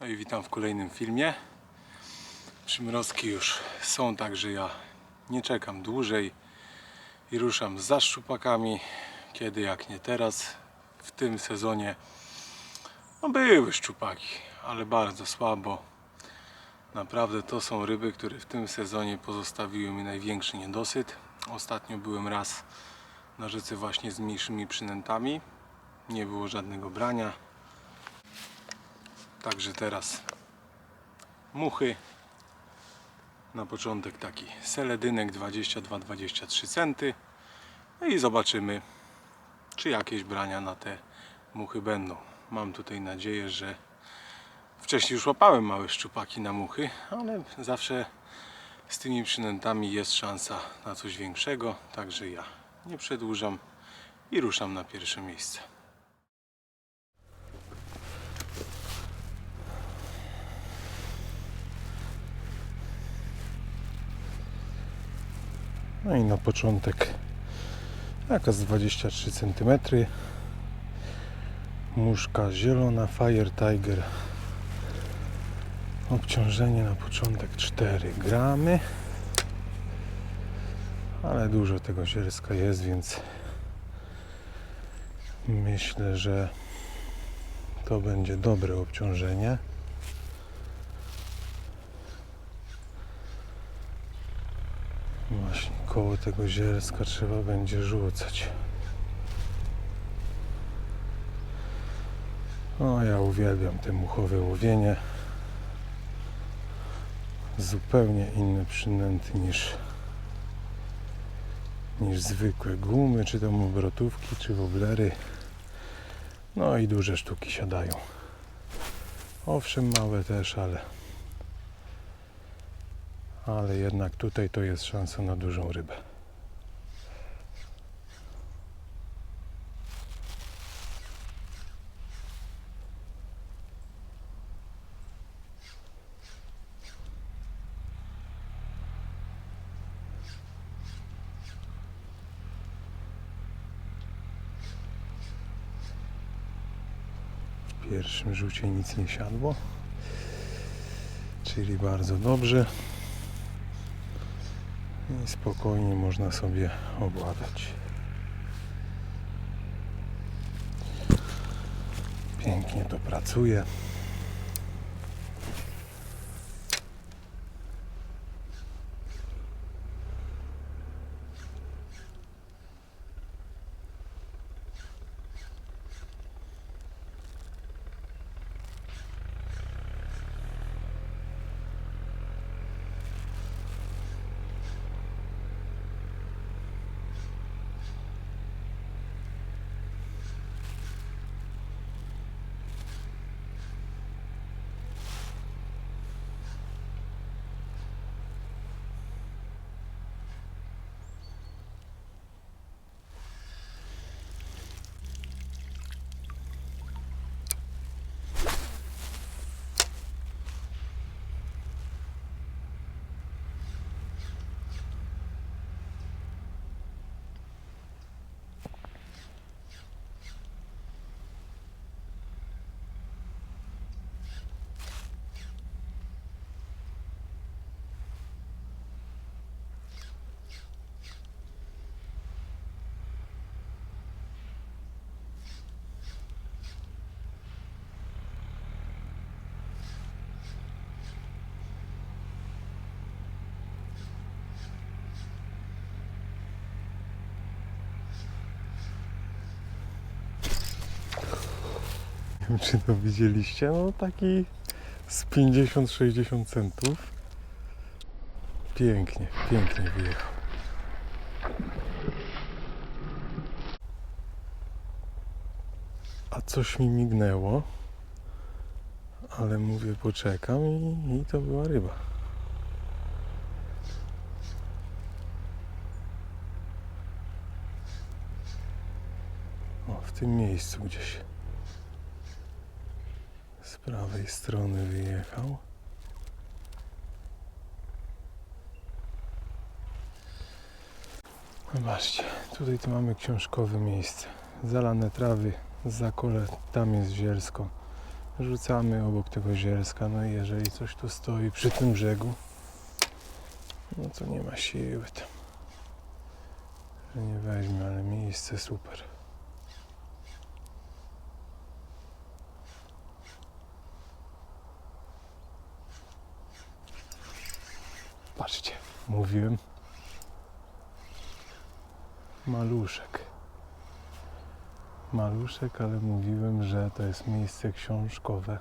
No i witam w kolejnym filmie. Przymrozki już są, także ja nie czekam dłużej i ruszam za szczupakami. Kiedy jak nie teraz, w tym sezonie no były szczupaki, ale bardzo słabo. Naprawdę to są ryby, które w tym sezonie pozostawiły mi największy niedosyt. Ostatnio byłem raz na rzece właśnie z mniejszymi przynętami. Nie było żadnego brania. Także teraz muchy. Na początek taki seledynek 22-23 centy. No i zobaczymy, czy jakieś brania na te muchy będą. Mam tutaj nadzieję, że wcześniej już łapałem małe szczupaki na muchy, ale zawsze z tymi przynętami jest szansa na coś większego. Także ja nie przedłużam i ruszam na pierwsze miejsce. No i na początek taka z 23 cm muszka zielona Fire Tiger. Obciążenie na początek 4 gramy. Ale dużo tego zielska jest więc myślę, że to będzie dobre obciążenie Właśnie koło tego zielska trzeba będzie rzucać. O, ja uwielbiam te muchowe łowienie. Zupełnie inne przynęty niż niż zwykłe gumy, czy tam obrotówki, czy woblery. No i duże sztuki siadają. Owszem, małe też, ale ale jednak tutaj to jest szansa na dużą rybę. W pierwszym rzucie nic nie siadło, czyli bardzo dobrze i spokojnie można sobie obładać. Pięknie to pracuje. Nie wiem, czy to widzieliście. No taki z 50-60 centów. Pięknie, pięknie wyjechał. A coś mi mignęło. Ale mówię, poczekam i, i to była ryba. O, w tym miejscu gdzieś prawej strony wyjechał. Zobaczcie, tutaj to mamy książkowe miejsce. Zalane trawy, zakole, tam jest zielsko. Rzucamy obok tego zielska, no i jeżeli coś tu stoi przy tym brzegu, no to nie ma siły tam. Nie weźmie, ale miejsce super. Patrzcie, mówiłem. Maluszek. Maluszek, ale mówiłem, że to jest miejsce książkowe.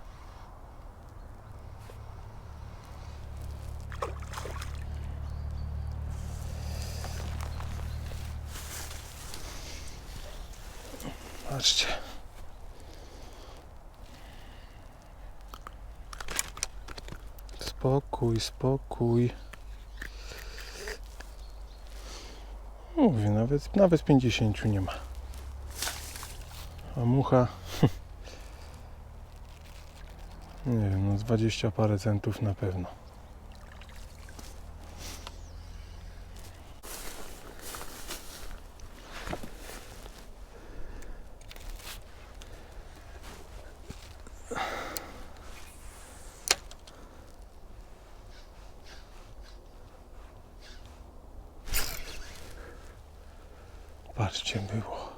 Patrzcie. Spokój, spokój. Mówię, nawet, nawet 50 nie ma. A mucha. Nie wiem, no z 20 parę centów na pewno. Patrzcie, było.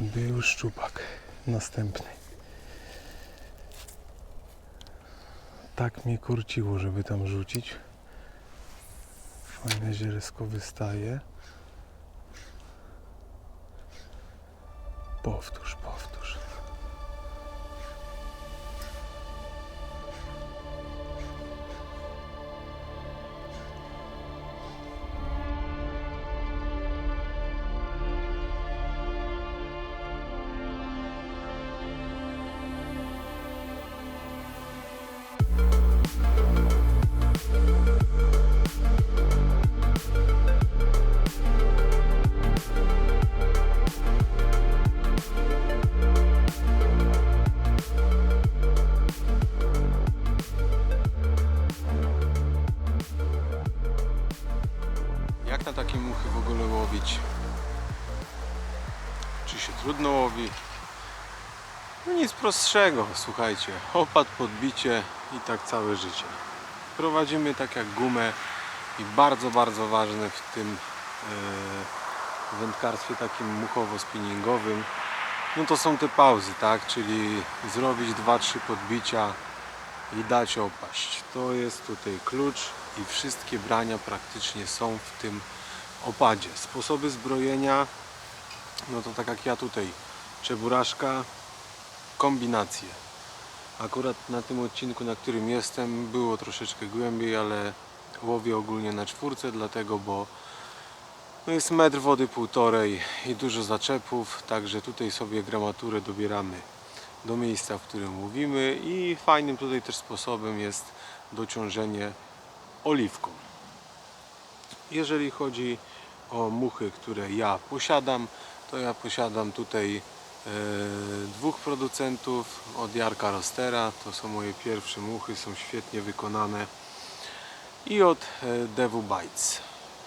Był szczupak. Następny. Tak mnie kurciło, żeby tam rzucić. Fajne zielsko wystaje. Powtórz. Trudno łowi? No nic prostszego, słuchajcie. Opad, podbicie i tak całe życie. Prowadzimy tak jak gumę i bardzo, bardzo ważne w tym e, wędkarstwie takim muchowo-spinningowym no to są te pauzy, tak? Czyli zrobić 2-3 podbicia i dać opaść. To jest tutaj klucz i wszystkie brania praktycznie są w tym opadzie. Sposoby zbrojenia, no to tak jak ja tutaj, czeburaszka, kombinacje. Akurat na tym odcinku, na którym jestem, było troszeczkę głębiej, ale łowię ogólnie na czwórce, dlatego, bo no jest metr wody półtorej i dużo zaczepów, także tutaj sobie gramaturę dobieramy do miejsca, w którym mówimy i fajnym tutaj też sposobem jest dociążenie oliwką. Jeżeli chodzi o muchy, które ja posiadam, to ja posiadam tutaj e, dwóch producentów od Jarka Rostera. To są moje pierwsze muchy, są świetnie wykonane. I od e, Devu Bites.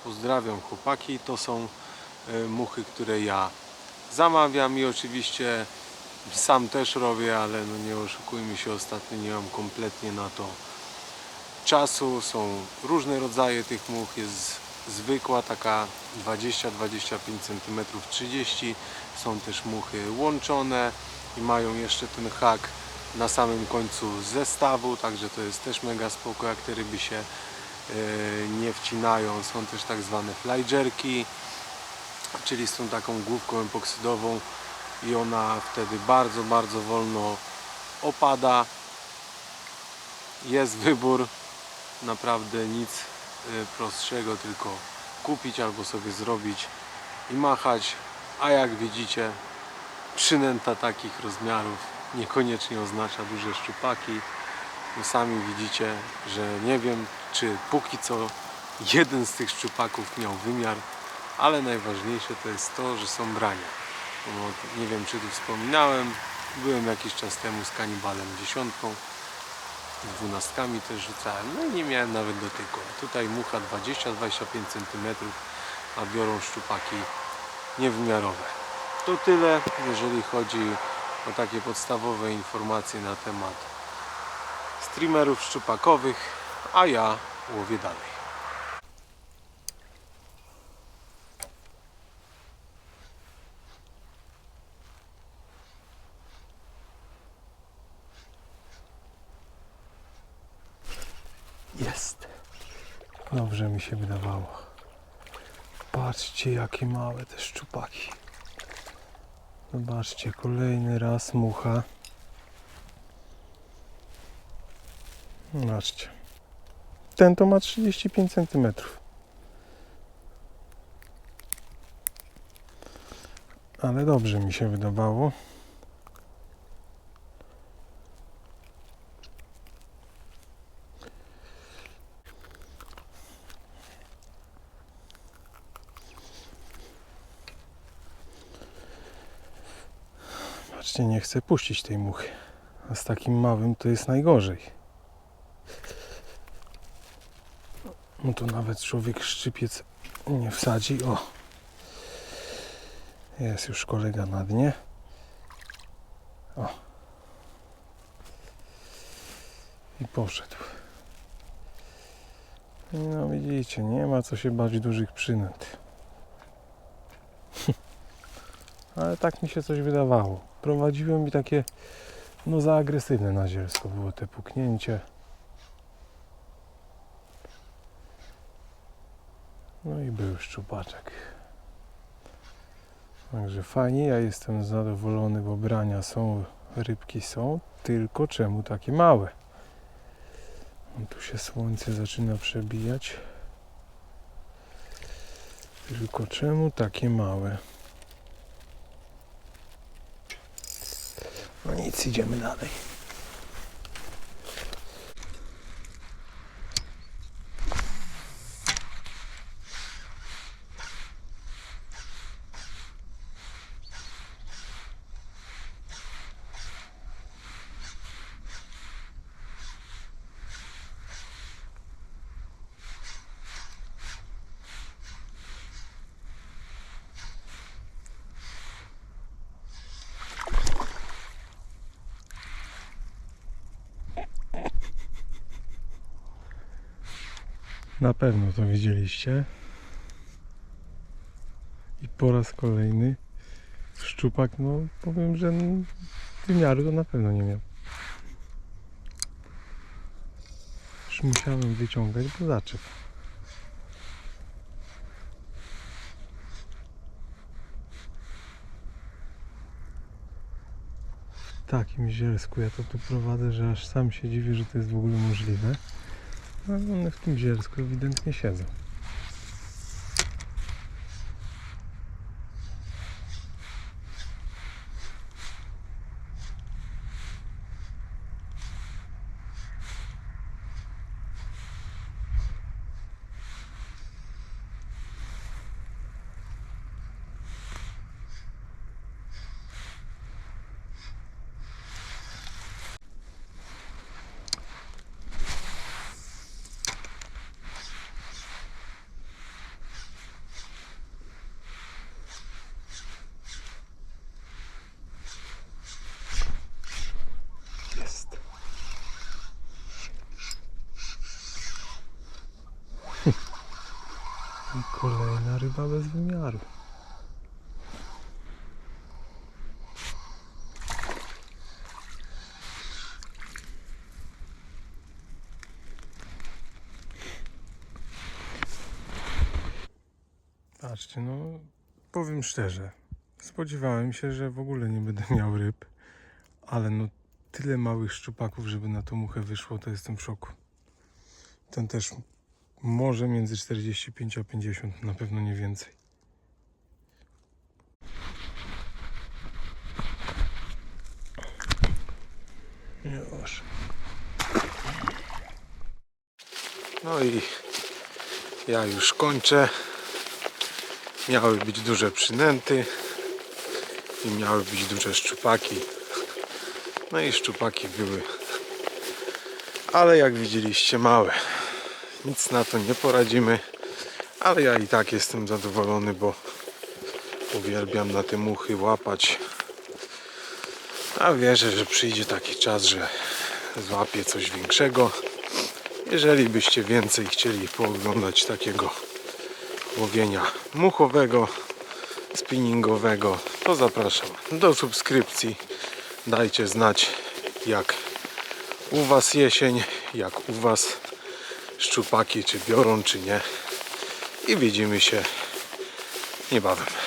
Pozdrawiam chłopaki, to są e, muchy, które ja zamawiam i oczywiście sam też robię, ale no nie oszukujmy się, ostatnio nie mam kompletnie na to czasu. Są różne rodzaje tych much, jest zwykła taka 20-25 cm 30 są też muchy łączone i mają jeszcze ten hak na samym końcu zestawu, także to jest też mega spoko, jak te ryby się e, nie wcinają. Są też tak zwane flyjerki, czyli z tą taką główką epoksydową i ona wtedy bardzo, bardzo wolno opada. Jest wybór, naprawdę nic prostszego, tylko kupić albo sobie zrobić i machać, a jak widzicie przynęta takich rozmiarów niekoniecznie oznacza duże szczupaki. Sami widzicie, że nie wiem czy póki co jeden z tych szczupaków miał wymiar, ale najważniejsze to jest to, że są brania. Nie wiem czy tu wspominałem, byłem jakiś czas temu z kanibalem dziesiątką, dwunastkami też rzucałem, no i nie miałem nawet dotyku. Tutaj mucha 20-25 cm, a biorą szczupaki niewymiarowe. To tyle, jeżeli chodzi o takie podstawowe informacje na temat streamerów szczupakowych, a ja łowię dalej. Jest. Dobrze mi się wydawało. Patrzcie jakie małe te szczupaki. Zobaczcie, kolejny raz mucha. Zobaczcie. Ten to ma 35 cm. Ale dobrze mi się wydawało. Nie chcę puścić tej muchy. A z takim małym to jest najgorzej. No to nawet człowiek szczypiec nie wsadzi. O! Jest już kolega na dnie. O! I poszedł. No widzicie, nie ma co się bać dużych przynęt. Ale tak mi się coś wydawało. Prowadziłem i takie no za agresywne na zielsko było te puknięcie. No i był szczupaczek. Także fajnie, ja jestem zadowolony, bo brania są, rybki są, tylko czemu takie małe? No, tu się słońce zaczyna przebijać. Tylko czemu takie małe? No nic, idziemy dalej. Na pewno to widzieliście. I po raz kolejny szczupak, no powiem, że wymiaru to na pewno nie miał. Już musiałem wyciągać, bo zaczep. W takim zielsku ja to tu prowadzę, że aż sam się dziwię, że to jest w ogóle możliwe. No, one w tym zielsku ewidentnie siedzą. Jest. I kolejna ryba bez wymiaru. Patrzcie, no powiem szczerze, spodziewałem się, że w ogóle nie będę miał ryb, ale no tyle małych szczupaków, żeby na tą muchę wyszło, to jestem w szoku. Ten też może między 45 a 50, na pewno nie więcej. Już. No i ja już kończę. Miały być duże przynęty i miały być duże szczupaki. No i szczupaki były. Ale jak widzieliście małe. Nic na to nie poradzimy. Ale ja i tak jestem zadowolony, bo uwielbiam na te muchy łapać. A wierzę, że przyjdzie taki czas, że złapię coś większego. Jeżeli byście więcej chcieli pooglądać takiego łowienia muchowego, spinningowego, to zapraszam do subskrypcji. Dajcie znać, jak u Was jesień, jak u Was szczupaki, czy biorą, czy nie. I widzimy się niebawem.